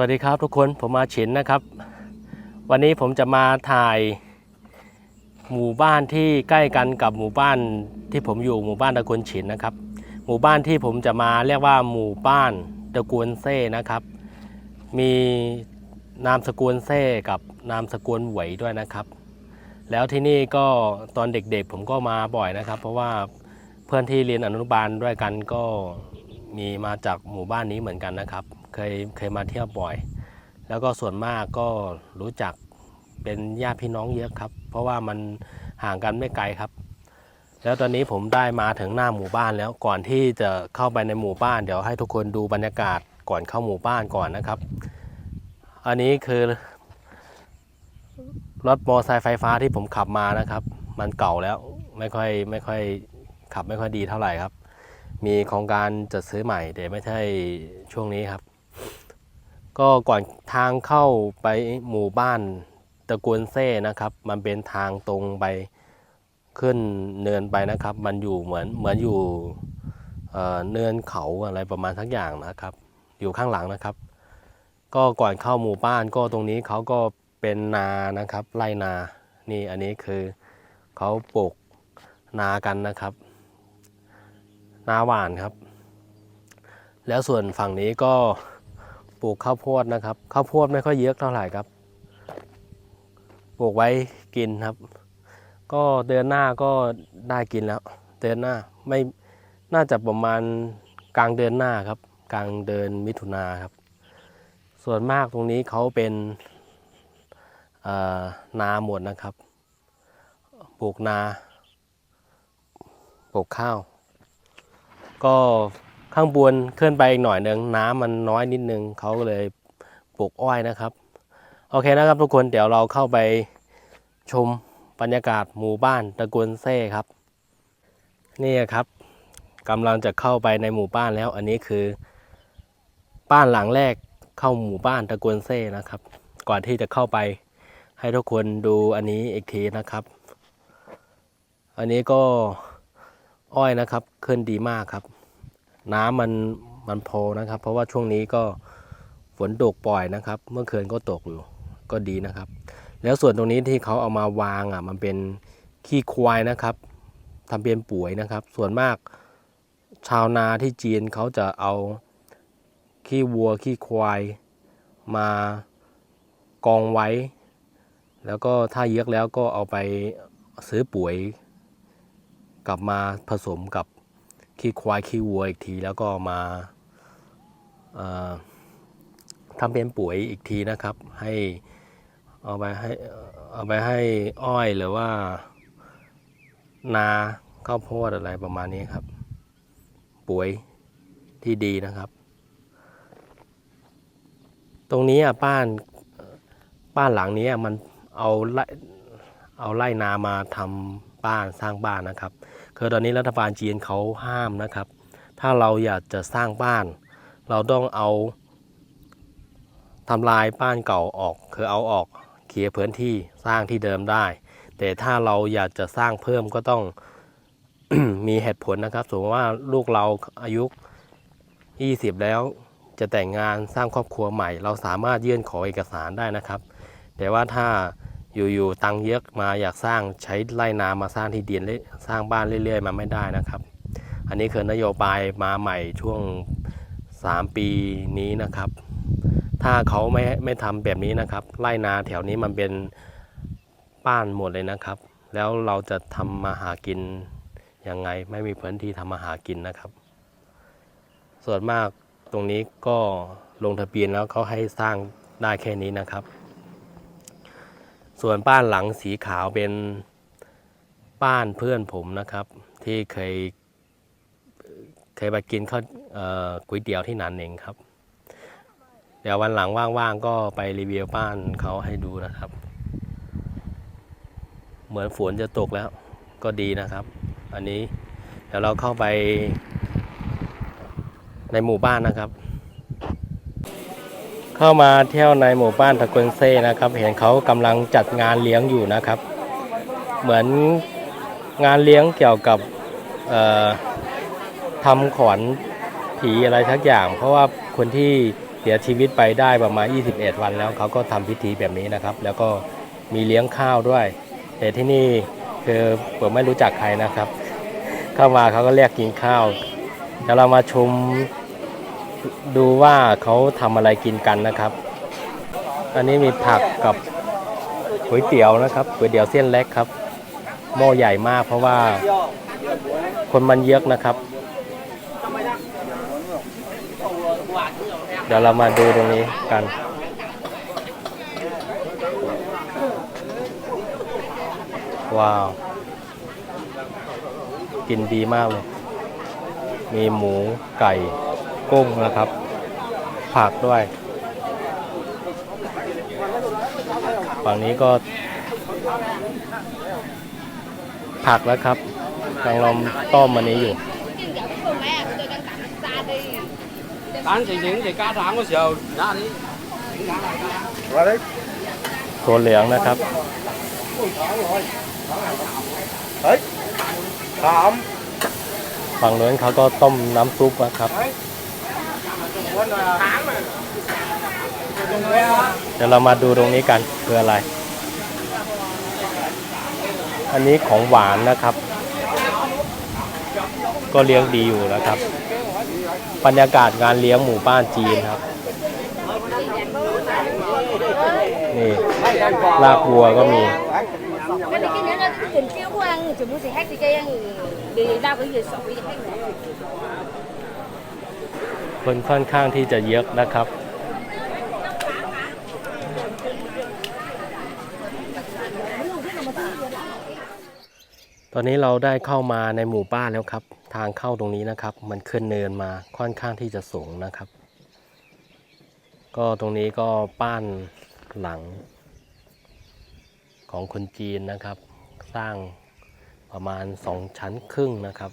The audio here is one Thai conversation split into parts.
วัสดีครับทุกคนผมมาฉินนะครับ วันนี้ผมจะมาถ่ายหมู่บ้านที่ใกล้กันกับหมู่บ้านที่ผมอยู่หมู่บ้านตะกูลฉินนะครับ หมู่บ้านที่ผมจะมาเรียกว่าหมู่บ้านตะกูลเซ่นะครับ มีนามสกุลเซ่กับนามสกุลหวยด้วยนะครับ แล้วที่นี่ก็ตอนเด็กๆผมก็มาบ่อยนะครับ เพราะว่าเพื่อนที่เรียนอนุบาลด้วยกันก็มีมาจากหมู่บ้านนี้เหมือนกันนะครับ เคยเคยมาเที่ยวบ่อย แล้วก็ส่วนมากก็รู้จักเป็นญาติพี่น้องเยอะครับ เพราะว่ามันห่างกันไม่ไกลครับ แล้วตอนนี้ผมได้มาถึงหน้าหมู่บ้านแล้วก่อนที่จะเข้าไปในหมู่บ้านเดี๋ยวให้ทุกคนดูบรรยากาศก่อนเข้าหมู่บ้านก่อนนะครับ อันนี้คือรถมอเตอร์ไซค์ไฟฟ้าที่ผมขับมานะครับ มันเก่าแล้วไม่ค่อยไม่ค่อยขับไม่ค่อยดีเท่าไหร่ครับ มีโครงการจะซื้อใหม่แต่ไม่ใช่ช่วงนี้ครับ ก็ก่อนทางเข้าไปหมู่บ้านตะกูลเซ่นะครับ มันเป็นทางตรงไปขึ้นเนินไปนะครับ มันอยู่เหมือนเหมือนอยู่เอ่อเนินเขาอะไรประมาณทั้งอย่างนะครับ อยู่ข้างหลังนะครับ ก็ก่อนเข้าหมู่บ้านก็ตรงนี้เขาก็เป็นนานะครับไรนานี่อันนี้คือเขาปลูกนากันนะครับ นาหวานครับ แล้วส่วนฝั่งนี้ก็ ปลูกข้าวโพดนะครับ ข้าวโพดไม่ค่อยเยอะเท่าไหร่ครับ ปลูกไว้กินครับ ก็เดือนหน้าก็ได้กินแล้ว เดือนหน้าไม่น่าจะประมาณกลางเดือนหน้าครับ กลางเดือนมิถุนาครับ ส่วนมากตรงนี้เขาเป็นนาหมดนะครับ ปลูกนา ปลูกข้าว ก็ ข้างบนขึ้นไปอีกหน่อยหนึ่งน้ำมันน้อยนิดนึงเขาก็เลยปลูกอ้อยนะครับ โอเคนะครับทุกคนเดี๋ยวเราเข้าไปชมบรรยากาศหมู่บ้านตะกูลเซ่ครับ นี่ครับกำลังจะเข้าไปในหมู่บ้านแล้ว อันนี้คือ บ้านหลังแรกเข้าหมู่บ้านตะกูลเซ่นะครับ ก่อนที่จะเข้าไปให้ทุกคนดูอันนี้อีกทีนะครับ อันนี้ก็อ้อยนะครับขึ้นดีมากครับ น้ำมันมันพอนะครับ เพราะว่าช่วงนี้ก็ฝนตกปล่อยนะครับ เมื่อคืนก็ตกอยู่ก็ดีนะครับ แล้วส่วนตรงนี้ที่เขาเอามาวางอะมันเป็นขี้ควายนะครับทำเป็นปุ๋ยนะครับ ส่วนมากชาวนาที่จีนเขาจะเอาขี้วัวขี้ควายมากองไว้ แล้วก็ถ้าเยือะแล้วก็เอาไปซื้อปุ๋ย กลับมาผสมกับ ขี้ควายขี้วัวอีกทีแล้วก็มาทำเป็นปุ๋ยอีกทีนะครับ ให้เอาไปให้เอาไปให้อ้อยหรือว่า นาข้าวโพดอะไรประมาณนี้ครับ ปุ๋ยที่ดีนะครับ ตรงนี้อะบ้านบ้านหลังนี้มันเอาไร่เอาไร่นามาทำบ้านสร้างบ้านนะครับ คือตอนนี้รัฐบาลจีนเขาห้ามนะครับ ถ้าเราอยากจะสร้างบ้าน เราต้องเอาทำลายบ้านเก่าออก คือเอาออกเคลียร์พื้นที่สร้างที่เดิมได้ แต่ถ้าเราอยากจะสร้างเพิ่มก็ต้องมีเหตุผลนะครับ สมมติว่าลูกเราอายุ 20 แล้วจะแต่งงานสร้างครอบครัวใหม่ เราสามารถยื่นขอเอกสารได้นะครับ แต่ว่าถ้า อยู่ๆตังเยอะมาอยากสร้างใช้ไร่นามาสร้างที่ดินเรื่อยสร้างบ้านเรื่อย ๆ มาไม่ได้นะครับ อันนี้คือนโยบายมาใหม่ช่วง 3 ปีนี้นะครับ ถ้าเขาไม่ไม่ทำแบบนี้นะครับไร่นาแถวนี้มันเป็นบ้านหมดเลยนะครับ แล้วเราจะทำมาหากินยังไงไม่มีพื้นที่ทำมาหากินนะครับ ส่วนมากตรงนี้ก็ลงทะเบียนแล้วเขาให้สร้างได้แค่นี้นะครับ ส่วนบ้านหลังสีขาวเป็นบ้านเพื่อนผมนะครับ ที่เคยเคยไปกินข้าวก๋วยเตี๋ยวที่นันเองครับ เดี๋ยววันหลังว่างๆก็ไปรีวิวบ้านเขาให้ดูนะครับ เหมือนฝนจะตกแล้วก็ดีนะครับ อันนี้เดี๋ยวเราเข้าไปในหมู่บ้านนะครับ เข้ามาเที่ยวในหมู่บ้านตะกวนเซ่นะครับ เห็นเขากำลังจัดงานเลี้ยงอยู่นะครับ เหมือนงานเลี้ยงเกี่ยวกับทำขวัญผีอะไรทักอย่าง เพราะว่าคนที่เสียชีวิตไปได้ประมาณ 21 วันแล้วเขาก็ทำพิธีแบบนี้นะครับ แล้วก็มีเลี้ยงข้าวด้วย แต่ที่นี่คือผมไม่รู้จักใครนะครับ เข้ามาเขาก็เรียกกินข้าวเดี๋ยวเรามาชม ดูว่าเขาทำอะไรกินกันนะครับ อันนี้มีผักกับก๋วยเตี๋ยวนะครับก๋วยเตี๋ยวเส้นเล็กครับ หม้อใหญ่มากเพราะว่าคนมันเยอะนะครับ เดี๋ยวเรามาดูตรงนี้กัน ว้าว กินดีมากเลย มีหมูไก่ กุ้งนะครับ ผักด้วยฝั่งนี้ก็ ผักแล้วครับกำลังต้มมันนี้อยู่ ăn thì những thì cá rán có giờ đã ăn ตัวเหลืองนะครับ เฮ้ยสาม ฝั่งนู้นเขาก็ต้มน้ำซุปนะครับ เดี๋ยวเรามาดูตรงนี้กันคืออะไร อันนี้ของหวานนะครับ ก็เลี้ยงดีอยู่นะครับ บรรยากาศงานเลี้ยงหมู่บ้านจีนครับ นี่ลาบวัวก็มี cái này cái nhớ là cái tình chiếu của anh chỉ muốn gì hết thì cái anh đi ra cái gì sợ bị hết nữa คนค่อนข้างที่จะเยอะนะครับ ตอนนี้เราได้เข้ามาในหมู่บ้านแล้วครับ ทางเข้าตรงนี้นะครับ มันขึ้นเนินมาค่อนข้างที่จะสูงนะครับ ก็ตรงนี้ก็บ้านหลังของคนจีนนะครับ สร้างประมาณสองชั้นครึ่งนะครับ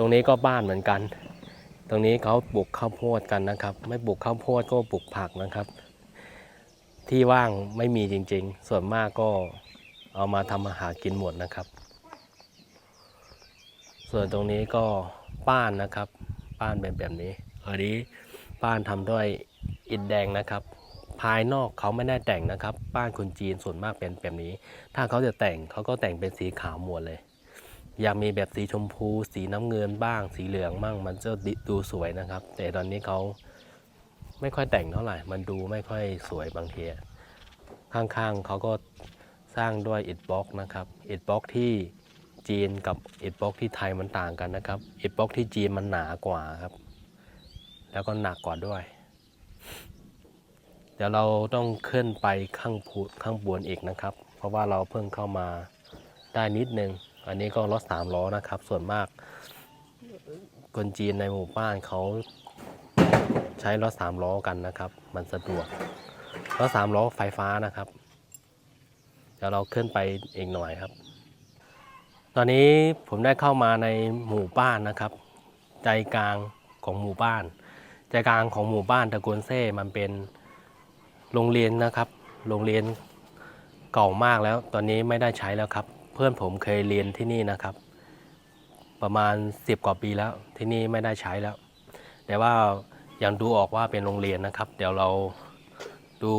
ตรงนี้ก็บ้านเหมือนกัน ตรงนี้เขาปลูกข้าวโพดกันนะครับ ไม่ปลูกข้าวโพดก็ปลูกผักนะครับ ที่ว่างไม่มีจริงๆ ส่วนมากก็เอามาทำอาหารกินหมดนะครับ ส่วนตรงนี้ก็ป้านนะครับป้านเป็นแบบนี้อันนี้ป้านทำด้วยอิฐแดงนะครับ ภายนอกเขาไม่ได้แต่งนะครับบ้านคนจีนส่วนมากเป็นแบบนี้ ถ้าเขาจะแต่งเขาก็แต่งเป็นสีขาวหมดเลย อยากมีแบบสีชมพู สีน้ำเงินบ้าง สีเหลืองบ้าง มันจะดูสวยนะครับ แต่ตอนนี้เขาไม่ค่อยแต่งเท่าไหร่ มันดูไม่ค่อยสวยบางทีข้างๆเขาก็สร้างด้วยอิฐบล็อกนะครับอิฐบล็อกที่จีนกับอิฐบล็อกที่ไทยมันต่างกันนะครับอิฐบล็อกที่จีนมันหนากว่าครับ แล้วก็หนักกว่าด้วย เดี๋ยวเราต้องขึ้นไปข้างข้างบนอีกนะครับ เพราะว่าเราเพิ่งเข้ามาได้นิดนึง อันนี้ก็รถสามล้อนะครับ ส่วนมากคนจีนในหมู่บ้านเขาใช้รถสามล้อกันนะครับ มันสะดวกรถสามล้อไฟฟ้านะครับ เดี๋ยวเราขึ้นไปเอีกหน่อยครับ ตอนนี้ผมได้เข้ามาในหมู่บ้านนะครับ ใจกลางของหมู่บ้าน ใจกลางของหมู่บ้านตะกนเซ่มันเป็นโรงเรียนนะครับ โรงเรียนเก่ามากแล้ว ตอนนี้ไม่ได้ใช้แล้วครับ เพื่อนผมเคยเรียนที่นี่นะครับ ประมาณ 10 กว่าปีแล้ว ที่นี่ไม่ได้ใช้แล้ว แต่ว่ายังดูออกว่าเป็นโรงเรียนนะครับ เดี๋ยวเราดู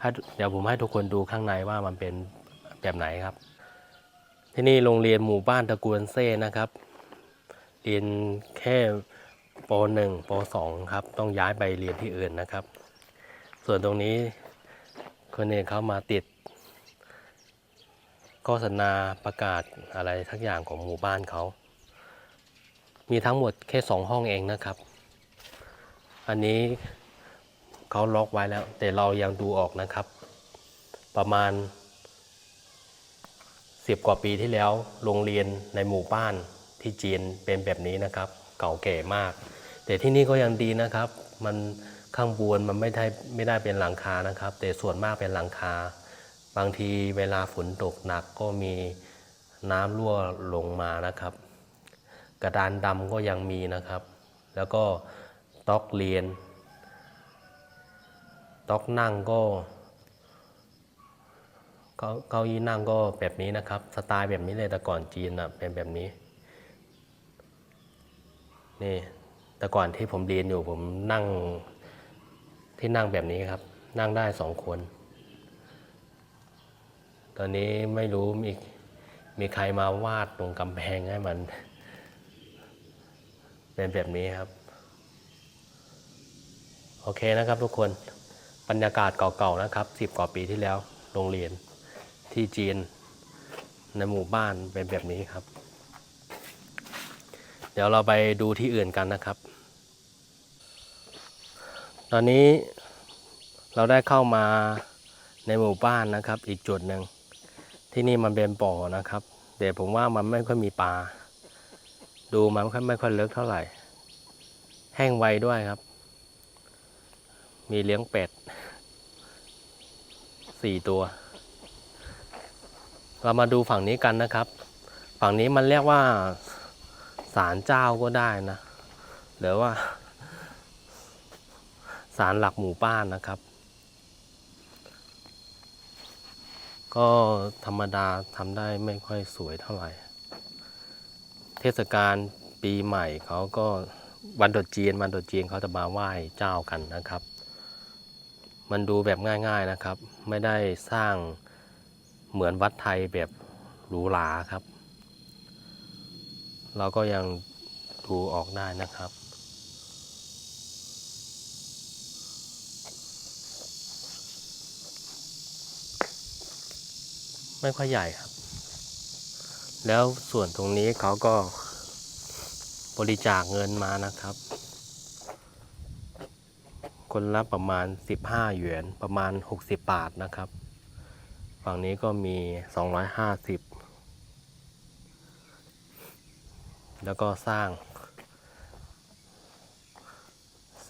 ให้เดี๋ยวผมให้ทุกคนดูข้างในว่ามันเป็นแบบไหนครับ ที่นี่โรงเรียนหมู่บ้านตะกวนเซ่นะครับเรียนแค่ป .1 ป .2 ครับ ต้องย้ายไปเรียนที่อื่นนะครับ ส่วนตรงนี้คนเองเขามาติด โฆษณาประกาศอะไรทักอย่างของหมู่บ้านเขา มีทั้งหมดแค่สองห้องเองนะครับ อันนี้เขาล็อกไว้แล้ว แต่เรายังดูออกนะครับ ประมาณสิบกว่าปีที่แล้วโรงเรียนในหมู่บ้านที่จีนเป็นแบบนี้นะครับ เก่าแก่มาก แต่ที่นี่ก็ยังดีนะครับ มันข้างบนมันไม่ได้ไม่ได้เป็นหลังคานะครับ แต่ส่วนมากเป็นหลังคา บางทีเวลาฝนตกหนักก็มีน้ำรั่วลงมานะครับ กระดานดำก็ยังมีนะครับ แล้วก็ต๊อกเรียนต๊อกนั่งก็เก้าเก้าอี้นั่งก็แบบนี้นะครับ สไตล์แบบนี้เลยแต่ก่อนจีนอะเป็นแบบนี้นี่แต่ก่อนที่ผมเรียนอยู่ผมนั่งที่นั่งแบบนี้ครับ นั่งได้สองคน ตอนนี้ไม่รู้มีมีใครมาวาดตรงกำแพงให้มัน เป็นแบบนี้ครับ โอเคนะครับทุกคนบรรยากาศเก่าๆนะครับสิบกว่าปีที่แล้วโรงเรียนที่จีนในหมู่บ้านเป็นแบบนี้ครับ เดี๋ยวเราไปดูที่อื่นกันนะครับ ตอนนี้เราได้เข้ามาในหมู่บ้านนะครับ อีกจุดหนึ่ง ที่นี่มันเป็นบ่อนะครับแต่ผมว่ามันไม่ค่อยมีปลา ดูมันไม่ค่อยไม่ค่อยเลิกเท่าไหร่ แห้งไวด้วยครับ มีเลี้ยงเป็ดสี่ตัว เรามาดูฝั่งนี้กันนะครับ ฝั่งนี้มันเรียกว่าศาลเจ้าก็ได้นะหรือว่าศาลหลักหมู่บ้านนะครับ ก็ธรรมดาทำได้ไม่ค่อยสวยเท่าไหร่ เทศกาลปีใหม่เขาก็วันตรุษจีนวันตรุษจีนเขาจะมาไหว้เจ้ากันนะครับ มันดูแบบง่ายๆนะครับ ไม่ได้สร้างเหมือนวัดไทยแบบหรูหราครับ เราก็ยังดูออกได้นะครับ ไม่ค่อยใหญ่ครับ แล้วส่วนตรงนี้เขาก็บริจาคเงินมานะครับ คนละประมาณ 15 หยวนประมาณ 60 บาทนะครับ ฝั่งนี้ก็มี 250 แล้วก็สร้าง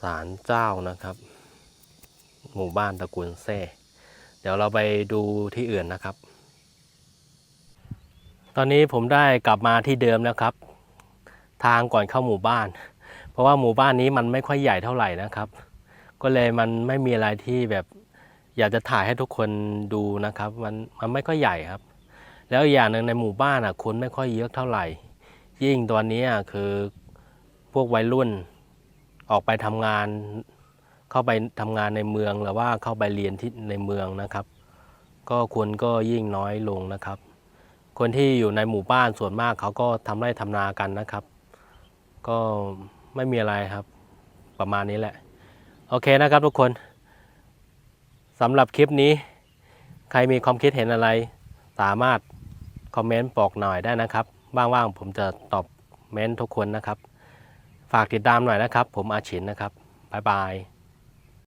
ศาลเจ้านะครับ หมู่บ้านตระกูลเซ่ เดี๋ยวเราไปดูที่อื่นนะครับ ตอนนี้ผมได้กลับมาที่เดิมแล้วครับ ทางก่อนเข้าหมู่บ้าน เพราะว่าหมู่บ้านนี้มันไม่ค่อยใหญ่เท่าไหร่นะครับ ก็เลยมันไม่มีอะไรที่แบบอยากจะถ่ายให้ทุกคนดูนะครับ มันมันไม่ค่อยใหญ่ครับ แล้วอย่างหนึ่งในหมู่บ้านอะคนไม่ค่อยเยอะเท่าไหร่ ยิ่งตอนนี้อะคือพวกวัยรุ่นออกไปทำงาน เข้าไปทำงานในเมืองหรือว่าเข้าไปเรียนที่ในเมืองนะครับ ก็คนก็ยิ่งน้อยลงนะครับ คนที่อยู่ในหมู่บ้านส่วนมากเขาก็ทำไร่ทำนากันนะครับ ก็ไม่มีอะไรครับ ประมาณนี้แหละ โอเคนะครับทุกคนสำหรับคลิปนี้ ใครมีความคิดเห็นอะไร สามารถคอมเมนต์บอกหน่อยได้นะครับว่างๆผมจะตอบเมนทุกคนนะครับ ฝากติดตามหน่อยนะครับ ผมอาชินนะครับบ๊ายบาย